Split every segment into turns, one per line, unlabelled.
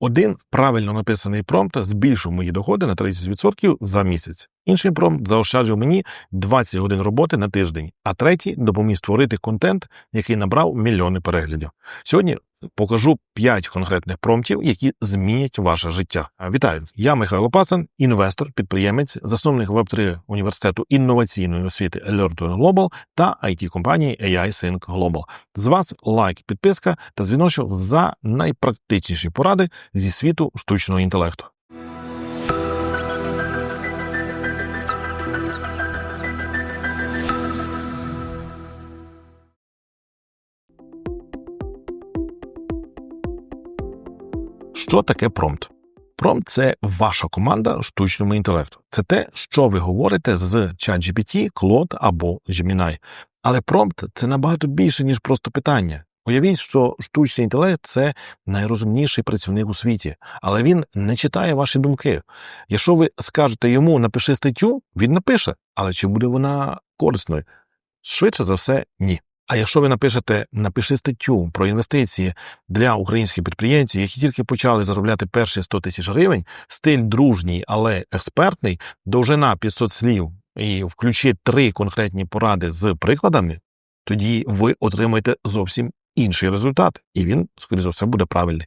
Один правильно написаний промпт збільшив мої доходи на 30% за місяць. Інший промпт заощаджив мені 20 годин роботи на тиждень, а третій допоміг створити контент, який набрав мільйони переглядів. Сьогодні покажу 5 конкретних промптів, які змінять ваше життя. Вітаю! Я Михайло Пасен, інвестор, підприємець, засновник Web3 університету інноваційної освіти Alert Global та it компанії AI Sync Global. З вас лайк, підписка та дзвіночок за найпрактичніші поради зі світу штучного інтелекту. Що таке промпт? Промпт – це ваша команда штучному інтелекту. Це те, що ви говорите з ChatGPT, Claude або Gemini. Але промпт – це набагато більше, ніж просто питання. Уявіть, що штучний інтелект це найрозумніший працівник у світі, але він не читає ваші думки. Якщо ви скажете йому напиши статтю, він напише, але чи буде вона корисною? Швидше за все, ні. А якщо ви напишете напиши статтю про інвестиції для українських підприємців, які тільки почали заробляти перші 100 тисяч гривень, стиль дружній, але експертний, довжина 500 слів і включи три конкретні поради з прикладами, тоді ви отримаєте зовсім інший результат, і він, скоріше за все, буде правильний.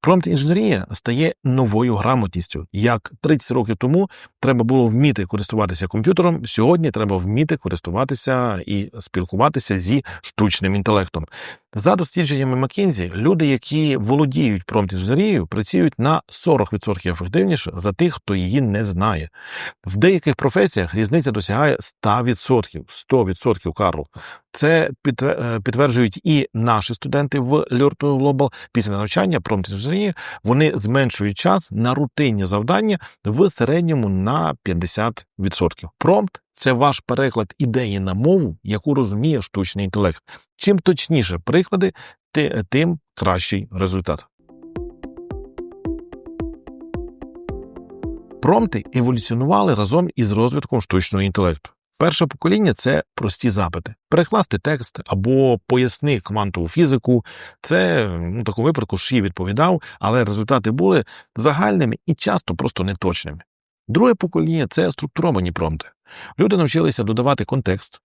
Промпт інженерія стає новою грамотністю. Як 30 років тому треба було вміти користуватися комп'ютером, сьогодні треба вміти користуватися і спілкуватися зі штучним інтелектом. За дослідженнями McKinsey, люди, які володіють промпт працюють на 40% ефективніше за тих, хто її не знає. В деяких професіях різниця досягає 100%. 100% Карл. Це підтверджують і наші студенти в Learn Global після навчання промпт. Вони зменшують час на рутинні завдання в середньому на 50%. Промпт це ваш переклад ідеї на мову, яку розуміє штучний інтелект. Чим точніше приклади, тим кращий результат. Промпти еволюціонували разом із розвитком штучного інтелекту. Перше покоління це прості запити. Перекласти текст або поясни квантову фізику. Це ну, такому випадку Ші відповідав, але результати були загальними і часто просто неточними. Друге покоління це структуровані промпти. Люди навчилися додавати контекст,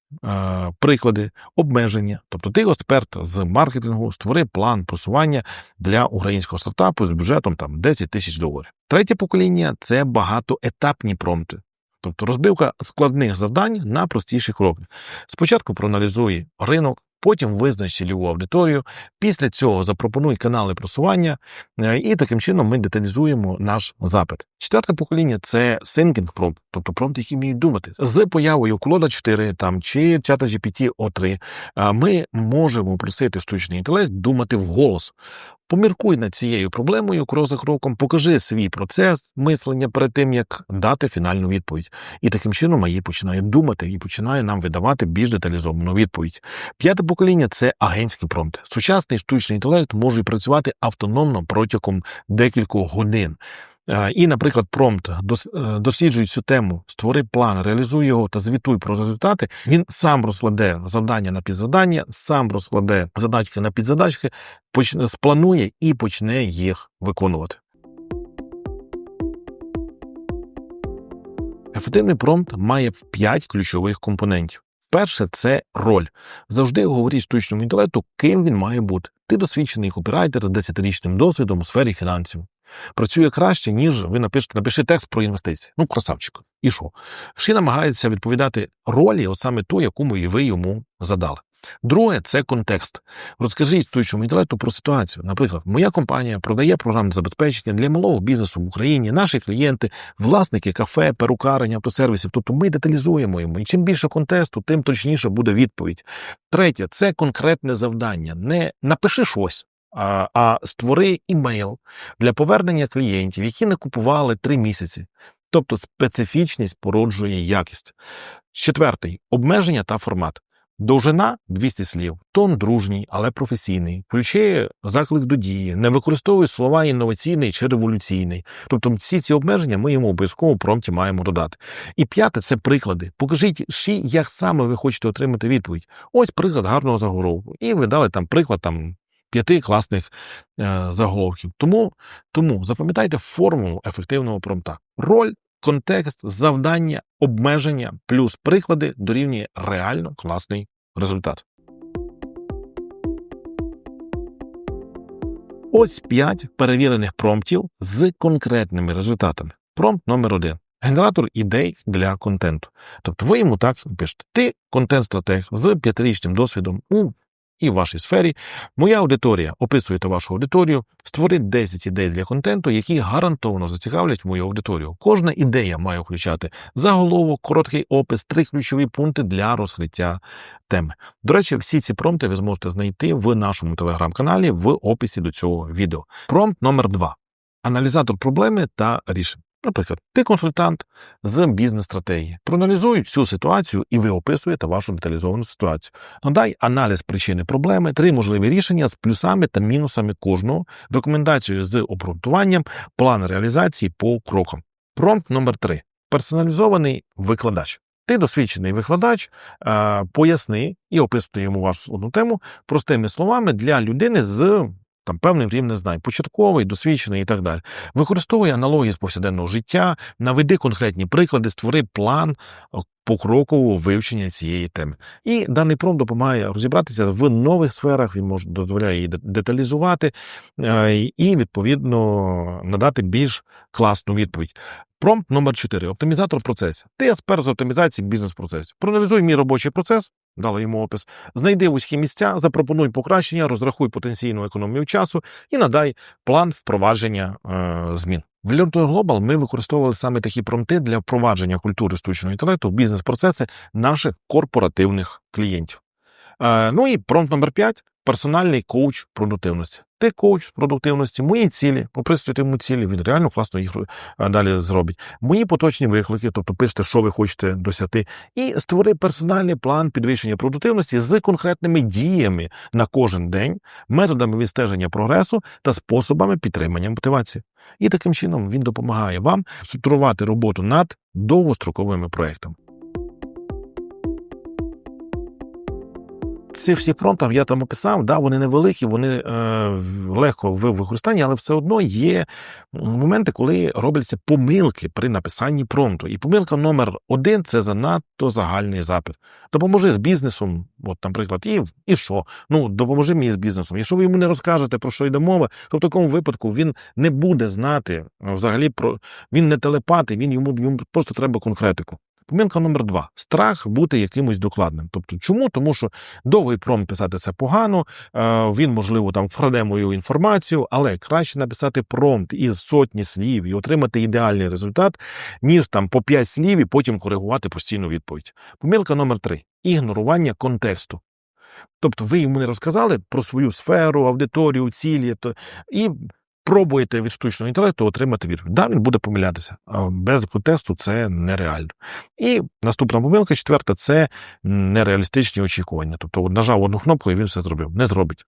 приклади, обмеження. Тобто, ти експерт з маркетингу, створив план просування для українського стартапу з бюджетом там 10 тисяч доларів. Третє покоління це багатоетапні промти. Тобто розбивка складних завдань на простіші кроки. Спочатку проаналізуй ринок, потім визнач цільову аудиторію. Після цього запропонуй канали просування, е, і таким чином ми деталізуємо наш запит. Четверте покоління це thinking prompt, тобто промпт, які вміють думати. З появою Клода 4 там чи чата GPT O3 е, ми можемо просити штучний інтелект думати вголос. Поміркуй над цією проблемою крок за кроком, покажи свій процес мислення перед тим, як дати фінальну відповідь. І таким чином її починає думати і починає нам видавати більш деталізовану відповідь. П'яте покоління це агентський промпт. Сучасний штучний інтелект може працювати автономно протягом декількох годин. Е, і, наприклад, промпт е, досліджує цю тему, створи план, реалізуй його та звітуй про результати. Він сам розкладе завдання на підзавдання, сам розкладе задачки на підзадачки, почне спланує і почне їх виконувати. Ефективний промпт має 5 ключових компонентів. Перше це роль. Завжди говоріть штучному інтелекту, ким він має бути. Ти досвідчений копірайтер з 10-річним досвідом у сфері фінансів. Працює краще, ніж ви напишете, напиши текст про інвестиції. Ну, красавчик. І що? Ши намагається відповідати ролі, от саме ту, яку ви йому задали. Друге, це контекст. Розкажіть штучному інтелекту про ситуацію. Наприклад, моя компанія продає програмне забезпечення для малого бізнесу в Україні, наші клієнти, власники кафе, перукарень, автосервісів. Тобто ми деталізуємо йому. І чим більше контексту, тим точніше буде відповідь. Третє це конкретне завдання. Не напиши щось. А створи імейл для повернення клієнтів, які не купували три місяці. Тобто специфічність породжує якість. Четвертий обмеження та формат. Довжина 200 слів, тон дружній, але професійний, включає заклик до дії, не використовує слова інноваційний чи революційний. Тобто всі ці обмеження ми йому обов'язково в промпті маємо додати. І п'яте це приклади. Покажіть, як саме ви хочете отримати відповідь. Ось приклад гарного заголовку. І ви дали там приклад там п'яти класних е, заголовків. Тому, тому запам'ятайте формулу ефективного промпта. Роль, контекст, завдання, обмеження плюс приклади дорівнює реально класний результат. Ось 5 перевірених промптів з конкретними результатами. Промпт номер 1 Генератор ідей для контенту. Тобто ви йому так пишете. Ти контент-стратег з п'ятирічним досвідом у і в вашій сфері. Моя аудиторія описуєте вашу аудиторію, створить 10 ідей для контенту, які гарантовано зацікавлять мою аудиторію. Кожна ідея має включати заголовок, короткий опис, три ключові пункти для розкриття теми. До речі, всі ці промпти ви зможете знайти в нашому телеграм-каналі в описі до цього відео. Промпт номер 2 аналізатор проблеми та рішень. Наприклад, ти консультант з бізнес-стратегії. Проаналізуй всю ситуацію, і ви описуєте вашу деталізовану ситуацію. Надай аналіз причини проблеми, три можливі рішення з плюсами та мінусами кожного, рекомендацію з обґрунтуванням, план реалізації по крокам. Промпт номер 3 персоналізований викладач. Ти досвідчений викладач, поясни і описуй йому вашу одну тему простими словами для людини з там певний рівень, знаю, початковий, досвідчений і так далі. Використовуй аналогії з повсякденного життя, наведи конкретні приклади, створи план покрокового вивчення цієї теми. І даний пром допомагає розібратися в нових сферах, він може дозволяє її деталізувати е, і, відповідно, надати більш класну відповідь. Промпт номер 4 оптимізатор процесу. Ти експерт з оптимізації бізнес-процесу. Проаналізуй мій робочий процес, дали йому опис. Знайди вузькі місця, запропонуй покращення, розрахуй потенційну економію часу і надай план впровадження е, змін. В Learn to Global ми використовували саме такі промти для впровадження культури штучного інтелекту в бізнес-процеси наших корпоративних клієнтів. Е, ну і промпт номер 5 персональний коуч продуктивності. Ти коуч з продуктивності, мої цілі, поприсвяти йому цілі, він реально класно їх е, далі зробить. Мої поточні виклики, тобто пишете, що ви хочете досягти, і створи персональний план підвищення продуктивності з конкретними діями на кожен день, методами відстеження прогресу та способами підтримання мотивації. І таким чином він допомагає вам структурувати роботу над довгостроковими проектами. Ці всі промптам я там описав, да, вони невеликі, вони е, легко в використанні, але все одно є моменти, коли робляться помилки при написанні промпту. І помилка номер один це занадто загальний запит. Допоможи з бізнесом, от, наприклад, і і що? Ну, допоможи мені з бізнесом. Якщо ви йому не розкажете, про що йде мова, то в такому випадку він не буде знати взагалі про він не телепати, він йому, йому просто треба конкретику. Помилка номер два страх бути якимось докладним. Тобто, чому? Тому що довгий промпт писати це погано, е, він, можливо, там вкраде мою інформацію, але краще написати промпт із сотні слів і отримати ідеальний результат, ніж там по п'ять слів і потім коригувати постійну відповідь. Помилка номер три ігнорування контексту. Тобто ви йому не розказали про свою сферу, аудиторію, цілі, то і пробуєте від штучного інтелекту отримати відповідь. Да, він буде помилятися, без контексту це нереально. І наступна помилка, четверта це нереалістичні очікування. Тобто, нажав одну кнопку і він все зробив. Не зробить.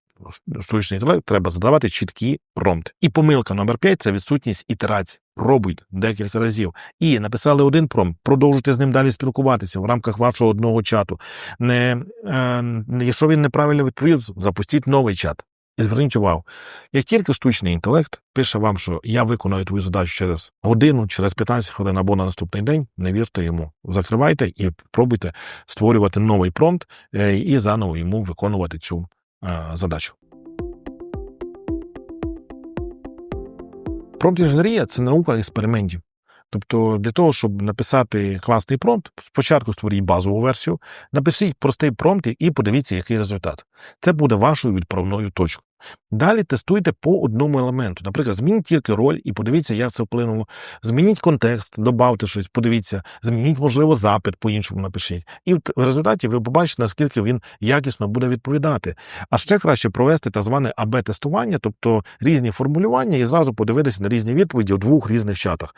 Штучний інтелект треба задавати чіткі промпти. І помилка номер 5 це відсутність ітерацій. Пробуйте декілька разів. І написали один промпт, продовжуйте з ним далі спілкуватися в рамках вашого одного чату. Не, е, Якщо він неправильно відповів, запустіть новий чат. І зверніть увагу, як тільки штучний інтелект пише вам, що я виконую твою задачу через годину, через 15 хвилин або на наступний день, не вірте йому. Закривайте і пробуйте створювати новий промпт е, і заново йому виконувати цю е, задачу. Промпт інженерія це наука експериментів. Тобто, для того, щоб написати класний промпт, спочатку створіть базову версію, напишіть простий промпт і подивіться, який результат. Це буде вашою відправною точкою. Далі тестуйте по одному елементу. Наприклад, змініть тільки роль і подивіться, як це вплинуло. Змініть контекст, додавте щось, подивіться, змініть, можливо, запит по-іншому напишіть. І в результаті ви побачите, наскільки він якісно буде відповідати. А ще краще провести так зване АБ-тестування, тобто різні формулювання, і зразу подивитися на різні відповіді у двох різних чатах.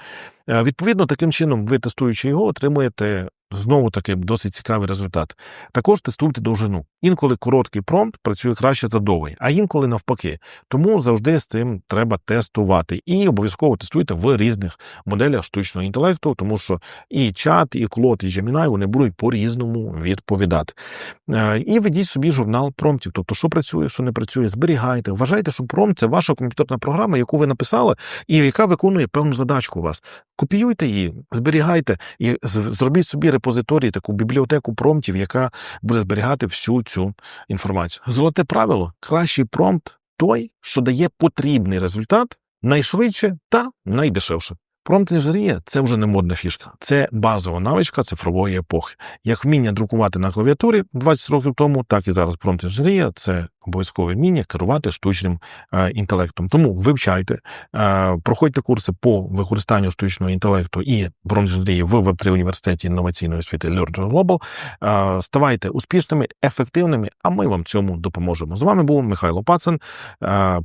Е, відповідно, таким чином, ви тестуючи його, отримуєте Знову таки досить цікавий результат. Також тестуйте довжину. Інколи короткий промпт працює краще за довгий, а інколи навпаки. Тому завжди з цим треба тестувати. І обов'язково тестуйте в різних моделях штучного інтелекту, тому що і чат, і клод, і Gemini вони будуть по-різному відповідати. Е, І ведіть собі журнал промптів. Тобто, що працює, що не працює, зберігайте. Вважайте, що промпт – це ваша комп'ютерна програма, яку ви написали, і яка виконує певну задачку у вас. Копіюйте її, зберігайте і зробіть собі репозиторій, таку бібліотеку промптів, яка буде зберігати всю цю інформацію. Золоте правило: кращий промпт той, що дає потрібний результат найшвидше та найдешевше. Промпт інженерія – це вже не модна фішка, це базова навичка цифрової епохи. Як вміння друкувати на клавіатурі 20 років тому, так і зараз промпт інженерія – це обов'язкове вміння керувати штучним е, інтелектом. Тому вивчайте, е, проходьте курси по використанню штучного інтелекту і промпт в Web3 університеті інноваційної освіти Learn Global. Е, ставайте успішними, ефективними, а ми вам цьому допоможемо. З вами був Михайло Пацин.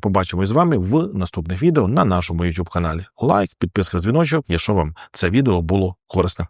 Побачимось з вами в наступних відео на нашому YouTube каналі. Лайк, підписка, дзвіночок, якщо вам це відео було корисне.